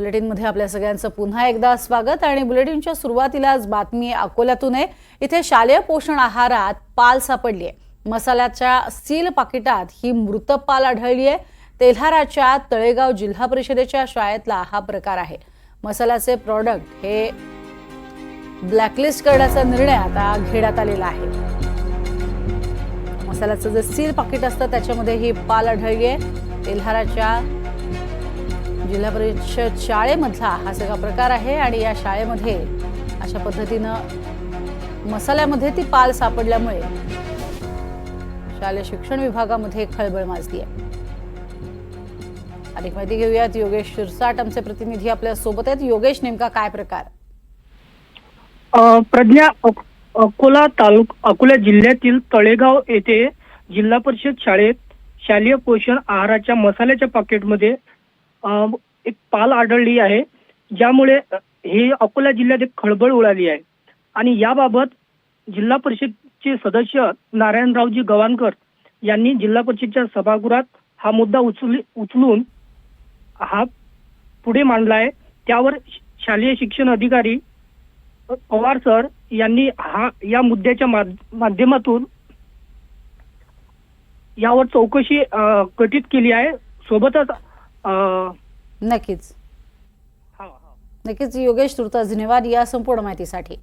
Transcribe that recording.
बुलेटिनमध्ये आपल्या सगळ्यांचं पुन्हा एकदा स्वागत आणि बुलेटिनच्या सुरुवातीलाच बातमी अकोल्यातून आहे. इथे शालेय पोषण आहारात पाल सापडली आहे. मसाल्याच्या सील पाकिटात ही मृत पाल आढळली आहे. तेल्हाराच्या तळेगाव जिल्हा परिषदेच्या शाळेतला हा प्रकार आहे. मसाल्याचे प्रॉडक्ट हे ब्लॅकलिस्ट करण्याचा निर्णय आता घेण्यात आलेला आहे. मसाल्याचं जे सील पाकिट असतं त्याच्यामध्ये ही पाल आढळली आहे. तेल्हाराच्या जिल्हा परिषद शाळेमधला हा सगळा प्रकार आहे आणि या शाळेमध्ये अशा पद्धतीनं मसाल्यामध्ये ती पाल सापडल्यामुळे शालेय शिक्षण विभागामध्ये खळबळ माजली आहे अधिक माहिती घेऊयात. योगेश शिरसाट आमचे प्रतिनिधी आपल्यासोबत आहेत. योगेश नेमका काय प्रकार? प्रज्ञा अकोला तालुक अकोला जिल्ह्यातील तळेगाव येथे जिल्हा परिषद शाळेत शालेय पोषण आहाराच्या मसाल्याच्या पाकिटमध्ये एक पाल आढळली आहे ज्यामुळे हे अकोला जिल्ह्यात एक खळबळ उडाली आहे. आणि याबाबत जिल्हा परिषदचे सदस्य नारायणरावजी गवाणकर यांनी जिल्हा परिषदच्या सभागृहात हा मुद्दा उचल उचलून हा पुढे मांडला आहे. त्यावर शालेय शिक्षण अधिकारी पवार सर यांनी हा या मुद्द्याच्या माध्यमातून यावर चौकशी गठीत केली आहे. सोबतच अ, नक्कीच हा, हा. नक्कीच योगेश तुर्तास धन्यवाद या संपूर्ण माहितीसाठी